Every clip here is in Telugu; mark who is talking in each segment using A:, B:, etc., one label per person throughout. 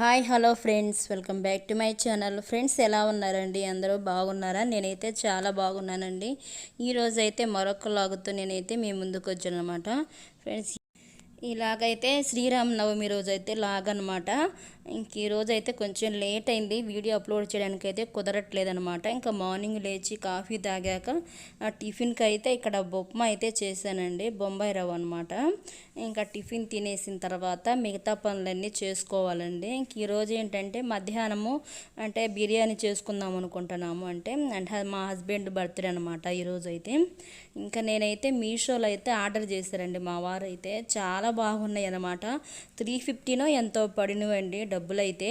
A: Hi hello friends. Welcome back to my channel. Friends ఎలా ఉన్నారండి? అందరూ బాగున్నారా? నేనైతే చాలా బాగున్నానండి. ఈరోజైతే మరొక లాగుతో నేనైతే మీ ముందుకు వచ్చాను అనమాట ఫ్రెండ్స్ ఇలాగైతే శ్రీరామనవమి రోజు అయితే లాగనమాట. ఇంక ఈరోజు అయితే కొంచెం లేట్ అయింది వీడియో అప్లోడ్ చేయడానికి అయితే కుదరట్లేదనమాట. ఇంకా మార్నింగ్ లేచి కాఫీ తాగాక ఆ టిఫిన్కి అయితే ఇక్కడ బొప్మా అయితే చేశానండి. బొంబాయి రవ్వ అనమాట. ఇంకా టిఫిన్ తినేసిన తర్వాత మిగతా పనులన్నీ చేసుకోవాలండి. ఇంక ఈరోజు ఏంటంటే మధ్యాహ్నము అంటే బిర్యానీ చేసుకుందాం అనుకుంటున్నాము. అంటే అంటే మా హస్బెండ్ బర్త్డే అనమాట ఈరోజు అయితే ఇంకా నేనైతే మీషోలో అయితే ఆర్డర్ చేశారండి మా వారు అయితే చాలా చాలా బాగున్నాయి అనమాట త్రీ ఫిఫ్టీనో ఎంతో పడినవండి డబ్బులు అయితే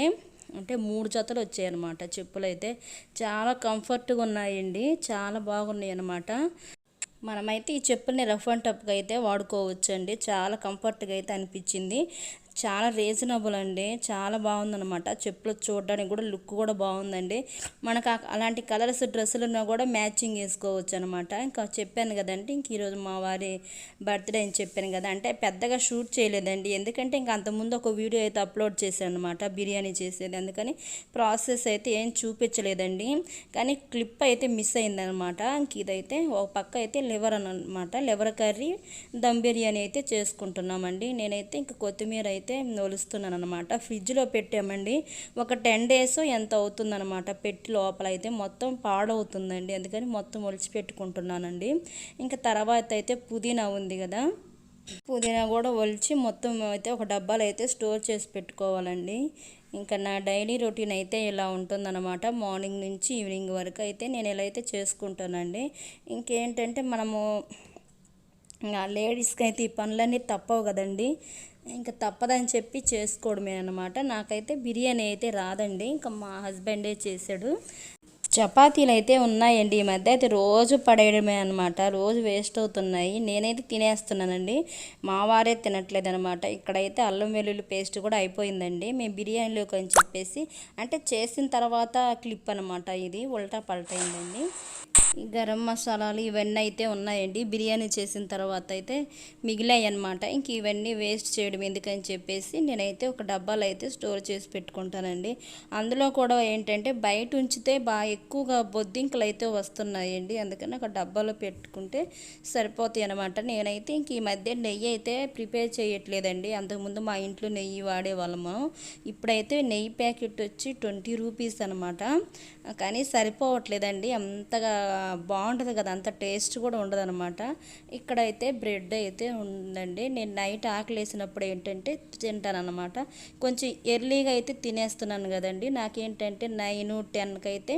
A: అంటే మూడు జతలు వచ్చాయన్నమాట చెప్పులు అయితే చాలా కంఫర్ట్గా ఉన్నాయండి చాలా బాగున్నాయి అన్నమాట మనమైతే ఈ చెప్పుల్ని రఫ్ అండ్ టప్గా అయితే వాడుకోవచ్చండి. చాలా కంఫర్ట్గా అయితే అనిపించింది. చాలా రీజనబుల్ అండి. చాలా బాగుందన్నమాట. చెప్పులు చూడడానికి కూడా లుక్ కూడా బాగుందండి. మనకు అలాంటి కలర్స్ డ్రెస్సులున్నా కూడా మ్యాచింగ్ వేసుకోవచ్చు అనమాట ఇంకా చెప్పాను కదండి ఇంక ఈరోజు మా వారి బర్త్డే అని చెప్పాను కదా అంటే పెద్దగా షూట్ చేయలేదండి. ఎందుకంటే ఇంక అంతకుముందు ఒక వీడియో అయితే అప్లోడ్ చేశాను అనమాట బిర్యానీ చేసేది. అందుకని ప్రాసెస్ అయితే ఏం చూపించలేదండి. కానీ క్లిప్ అయితే మిస్ అయిందనమాట ఇంక ఇదైతే ఒక పక్క అయితే లివర్ అనమాట లివర్ కర్రీ దమ్ బిర్యానీ అయితే చేసుకుంటున్నామండి. నేనైతే ఇంక కొత్తిమీర అయితే అయితే నొలుస్తున్నాను అనమాట ఫ్రిడ్జ్లో పెట్టామండి. ఒక టెన్ డేస్ ఎంత అవుతుందనమాట పెట్టి లోపల అయితే మొత్తం పాడవుతుందండి. అందుకని మొత్తం ఒలిచి పెట్టుకుంటున్నానండి. ఇంకా తర్వాత అయితే పుదీనా ఉంది కదా. పుదీనా కూడా ఒలిచి మొత్తం అయితే ఒక డబ్బాలు అయితే స్టోర్ చేసి పెట్టుకోవాలండి. ఇంకా నా డైలీ రొటీన్ అయితే ఇలా ఉంటుందన్నమాట. మార్నింగ్ నుంచి ఈవినింగ్ వరకు అయితే నేను ఇలా అయితే చేసుకుంటానండి. ఇంకేంటంటే మనము లేడీస్కి అయితే ఈ పనులన్నీ తప్పవు కదండి. ఇంకా తప్పదని చెప్పి చేసుకోవడమే అనమాట నాకైతే బిర్యానీ అయితే రాదండి. ఇంకా మా హస్బెండే చేశాడు. చపాతీలు అయితే ఉన్నాయండి. ఈ మధ్య అయితే రోజు పడేయడమే అనమాట రోజు వేస్ట్ అవుతున్నాయి. నేనైతే తినేస్తున్నానండి. మా వారే తినట్లేదు అనమాట ఇక్కడైతే అల్లం వెల్లుల్లి పేస్ట్ కూడా అయిపోయిందండి. మేము బిర్యానీలోకి అని చెప్పేసి అంటే చేసిన తర్వాత క్లిప్ అనమాట ఇది. ఉల్టా పల్టైందండి. గరం మసాలాలు ఇవన్నీ అయితే ఉన్నాయండి. బిర్యానీ చేసిన తర్వాత అయితే మిగిలాయి అనమాట ఇంక ఇవన్నీ వేస్ట్ చేయడం ఎందుకని చెప్పేసి నేనైతే ఒక డబ్బాలు అయితే స్టోర్ చేసి పెట్టుకుంటానండి. అందులో కూడా ఏంటంటే బయట ఉంచితే బాగా ఎక్కువగా బొద్దింకలు అయితే వస్తున్నాయండి. అందుకని ఒక డబ్బాలో పెట్టుకుంటే సరిపోతాయి అనమాట నేనైతే ఇంక ఈ మధ్య నెయ్యి అయితే ప్రిపేర్ చేయట్లేదండి. అంతకుముందు మా ఇంట్లో నెయ్యి వాడేవాళ్ళము. ఇప్పుడైతే నెయ్యి ప్యాకెట్ వచ్చి ట్వంటీ రూపీస్ అనమాట కానీ సరిపోవట్లేదండి. అంతగా బాగుంటుంది కదా అంత టేస్ట్ కూడా ఉండదు అనమాట ఇక్కడైతే బ్రెడ్ అయితే ఉందండి. నేను నైట్ ఆకలి వేసినప్పుడు ఏంటంటే తింటాను అనమాట కొంచెం ఎర్లీగా అయితే తినేస్తున్నాను కదండి. నాకేంటంటే నైన్ టెన్కి అయితే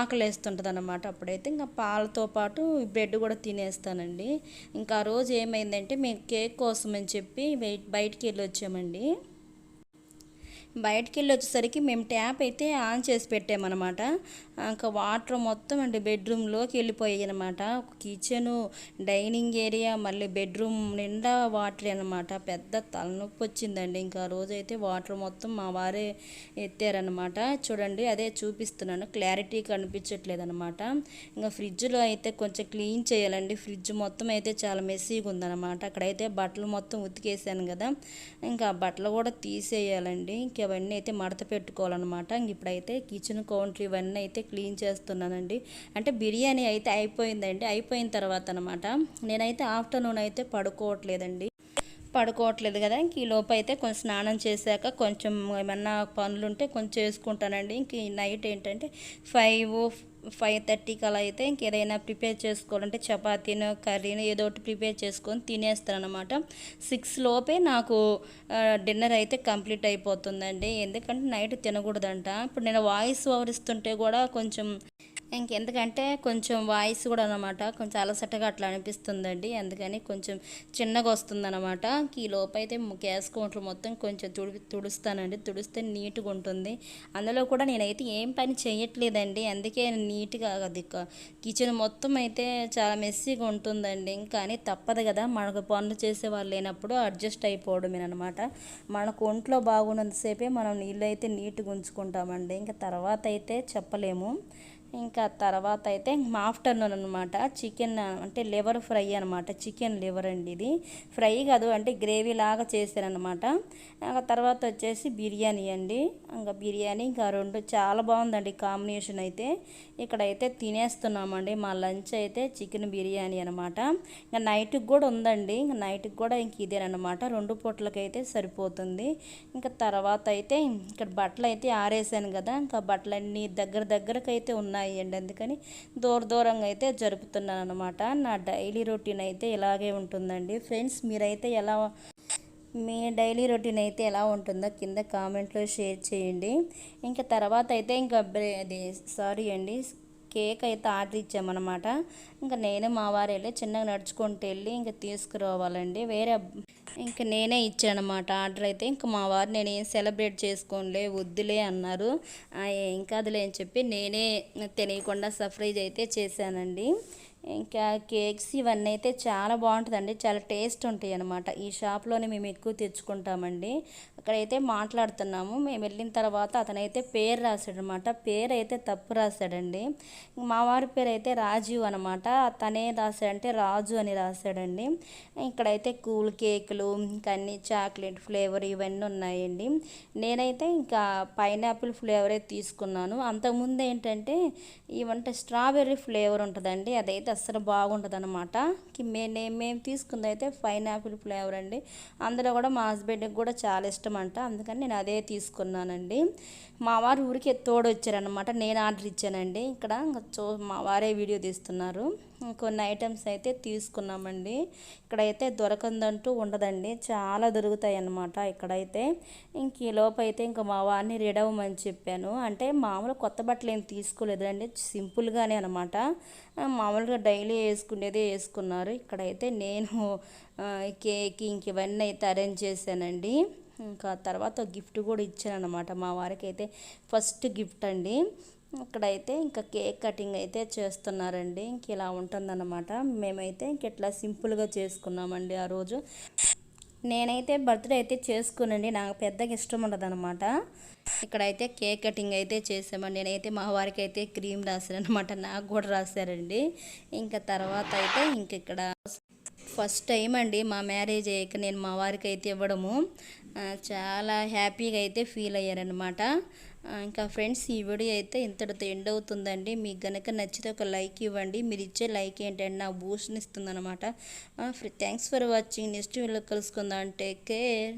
A: ఆకలి వేస్తుంటుంది అనమాట అప్పుడైతే. ఇంకా పాలతో పాటు బ్రెడ్ కూడా తినేస్తానండి. ఇంకా ఆ రోజు ఏమైందంటే మేము కేక్ కోసం అని చెప్పి బయటికి వెళ్ళి వచ్చామండి బయటికి వెళ్ళి వచ్చేసరికి మేము ట్యాప్ అయితే ఆన్ చేసి పెట్టామన్నమాట. ఇంకా వాటర్ మొత్తం అంటే బెడ్రూమ్లోకి వెళ్ళిపోయాయి అనమాట కిచెను డైనింగ్ ఏరియా మళ్ళీ బెడ్రూమ్ నిండా వాటర్ అనమాట పెద్ద తలనొప్పి వచ్చిందండి. ఇంకా రోజైతే వాటర్ మొత్తం మా వారే ఎత్తారనమాట చూడండి అదే చూపిస్తున్నాను. క్లారిటీ కనిపించట్లేదు అనమాట ఇంకా ఫ్రిడ్జ్లో అయితే కొంచెం క్లీన్ చేయాలండి. ఫ్రిడ్జ్ మొత్తం అయితే చాలా మెస్సీగా ఉందన్నమాట. అక్కడైతే బట్టలు మొత్తం ఉతికేసాను కదా. ఇంకా బట్టలు కూడా తీసేయాలండి. ఇంకా అవన్నీ అయితే మడత పెట్టుకోవాలన్నమాట. ఇప్పుడైతే కిచెన్ కౌంటర్ ఇవన్నీ అయితే క్లీన్ చేస్తున్నానండి. అంటే బిర్యానీ అయితే అయిపోయిందండి. అయిపోయిన తర్వాత అనమాట నేనైతే ఆఫ్టర్నూన్ అయితే పడుకోవట్లేదండి. పడుకోవట్లేదు కదా. ఇంక ఈ లోపు అయితే కొంచెం స్నానం చేశాక కొంచెం ఏమన్నా పనులు ఉంటే కొంచెం చేసుకుంటానండి. ఇంక ఈ నైట్ ఏంటంటే ఫైవ్ ఫైవ్ థర్టీకి అలా అయితే ఇంకేదైనా ప్రిపేర్ చేసుకోవాలంటే చపాతీనో కర్రీనో ఏదో ఒకటి ప్రిపేర్ చేసుకొని తినేస్తాను అనమాట సిక్స్ లోపే నాకు డిన్నర్ అయితే కంప్లీట్ అయిపోతుందండి. ఎందుకంటే నైట్ తినకూడదంట. ఇప్పుడు నేను వాయిస్ ఓవర్ ఇస్తుంటే కూడా కొంచెం ఇంకెందుకంటే కొంచెం వాయిస్ కూడా అనమాట కొంచెం అలసటగా అట్లా అనిపిస్తుందండి. అందుకని కొంచెం చిన్నగా వస్తుందన్నమాట. ఈ లోపైతే గ్యాస్ కౌంటర్ మొత్తం కొంచెం తుడి తుడుస్తానండి. తుడిస్తే నీట్గా ఉంటుంది. అందులో కూడా నేనైతే ఏం పని చేయట్లేదండి అందుకే నీట్గా అది కిచెన్ మొత్తం అయితే చాలా మెస్సీగా ఉంటుందండి. కానీ తప్పదు కదా. మనకు పనులు చేసే వాళ్ళు లేనప్పుడు అడ్జస్ట్ అయిపోవడమేనమాట మనకు ఒంట్లో బాగున్నంతసేపే మనం నీళ్ళు అయితే నీట్గా ఉంచుకుంటామండి. ఇంకా తర్వాత అయితే చెప్పలేము. ఇంకా తర్వాత అయితే ఆఫ్టర్నూన్ అనమాట చికెన్ అంటే లివర్ ఫ్రై అనమాట చికెన్ లివర్ అండి ఇది. ఫ్రై కాదు అంటే గ్రేవీ లాగా చేశారనమాట ఇంకా తర్వాత వచ్చేసి బిర్యానీ అండి. ఇంకా బిర్యానీ ఇంకా రెండు చాలా బాగుందండి కాంబినేషన్ అయితే. ఇక్కడైతే తినేస్తున్నామండి. మా లంచ్ అయితే చికెన్ బిర్యానీ అనమాట ఇంకా నైట్కి కూడా ఉందండి. ఇంకా నైట్కి కూడా ఇంక ఇదేనమాట రెండు పూట్లకైతే సరిపోతుంది. ఇంకా తర్వాత అయితే ఇక్కడ బట్టలు అయితే ఆరేసాను కదా. ఇంకా బట్టలన్నీ దగ్గర దగ్గరకైతే ఉన్నాయి. అయ్యండి. అందుకని దూర దూరంగా అయితే జరుపుతున్నాను అనమాట నా డైలీ రొటీన్ అయితే ఇలాగే ఉంటుందండి. ఫ్రెండ్స్ మీరైతే ఎలా మీ డైలీ రొటీన్ అయితే ఎలా ఉంటుందో కింద కామెంట్లో షేర్ చేయండి. ఇంకా తర్వాత అయితే ఇంకా అది సారీ అండి కేక్ అయితే ఆర్డర్ ఇచ్చామన్నమాట. ఇంకా నేను మా వారు వెళ్ళి చిన్నగా నడుచుకుంటూ వెళ్ళి ఇంకా తీసుకురావాలండి. వేరే ఇంకా నేనే ఇచ్చానమాట. ఆర్డర్ అయితే ఇంకా మా వారు నేను ఏం సెలబ్రేట్ చేసుకోనిలే వద్దులే అన్నారు. ఇంకా అదిలే అని చెప్పి నేనే తెలియకుండా సర్ప్రైజ్ అయితే చేశానండి. ఇంకా కేక్స్ ఇవన్నీ అయితే చాలా బాగుంటుందండి. చాలా టేస్ట్ ఉంటాయి అనమాట ఈ షాప్లోనే మేము ఎక్కువ తెచ్చుకుంటామండి. అక్కడైతే మాట్లాడుతున్నాము. మేము వెళ్ళిన తర్వాత అతనైతే పేరు రాశాడనమాట పేరు అయితే తప్పు రాశాడండి. మా వారి పేరు అయితే రాజీవ్ అనమాట తనే రాశాడంటే రాజు అని రాశాడండి. ఇక్కడైతే కూల్ కేకులు ఇంకా అన్ని చాక్లెట్ ఫ్లేవర్ ఇవన్నీ ఉన్నాయండి. నేనైతే ఇంకా పైనాపిల్ ఫ్లేవరే తీసుకున్నాను. అంతకుముందు ఏంటంటే ఇవంటే స్ట్రాబెర్రీ ఫ్లేవర్ ఉంటుందండి. అదైతే అస్సలు బాగుంటుంది అనమాట మేము మేము తీసుకుంది అయితే పైనాపిల్ ఫ్లేవర్ అండి. అందులో కూడా మా హస్బెండ్కి కూడా చాలా ఇష్టం అంట అందుకని నేను అదే తీసుకున్నానండి. మా వారు ఊరికి తోడు వచ్చారనమాట నేను ఆర్డర్ ఇచ్చానండి. ఇక్కడ చూ మా వారే వీడియో తీస్తున్నారు. కొన్ని ఐటమ్స్ అయితే తీసుకున్నామండి. ఇక్కడైతే దొరకందంటూ ఉండదండి. చాలా దొరుకుతాయి అన్నమాట ఇక్కడైతే. ఇంక ఈ లోపు అయితే ఇంకా మా వారిని రెడీ అవ్వమని చెప్పాను. అంటే మామూలు కొత్త బట్టలు ఏం తీసుకోలేదండి సింపుల్గానే అనమాట మామూలుగా డైలీ వేసుకునేదే వేసుకున్నారు. ఇక్కడైతే నేను కేక్ ఇంక ఇవన్నీ అయితే అరేంజ్ చేశానండి. ఇంకా తర్వాత గిఫ్ట్ కూడా ఇచ్చాను అనమాట మా వారికి అయితే ఫస్ట్ గిఫ్ట్ అండి. ఇక్కడైతే ఇంకా కేక్ కటింగ్ అయితే చేస్తున్నారండి. ఇంక ఇలా ఉంటుందన్నమాట. మేమైతే ఇంక ఇట్లా సింపుల్గా చేసుకున్నామండి ఆ రోజు. నేనైతే బర్త్డే అయితే చేసుకునండి. నాకు పెద్దగా ఇష్టం ఉండదు అనమాట ఇక్కడైతే కేక్ కటింగ్ అయితే చేసామండి. నేనైతే మా వారికి అయితే క్రీమ్ రాశాను అనమాట నాకు కూడా రాశారండి. ఇంకా తర్వాత అయితే ఇంక ఇక్కడ ఫస్ట్ టైం అండి మా మ్యారేజ్ అయ్యాక నేను మా వారికి అయితే ఇవ్వడము. చాలా హ్యాపీగా అయితే ఫీల్ అయ్యారనమాట ఇంకా ఫ్రెండ్స్ ఈ వీడియో అయితే ఇంతటితో ఎండ్ అవుతుందండి. మీకు కనుక నచ్చితే ఒక లైక్ ఇవ్వండి. మీరు ఇచ్చే లైక్ ఏంటంటే నా బూస్ట్ని ఇస్తుంది అనమాట థ్యాంక్స్ ఫర్ వాచింగ్ నెక్స్ట్ వీళ్ళు కలుసుకుందాం. Take care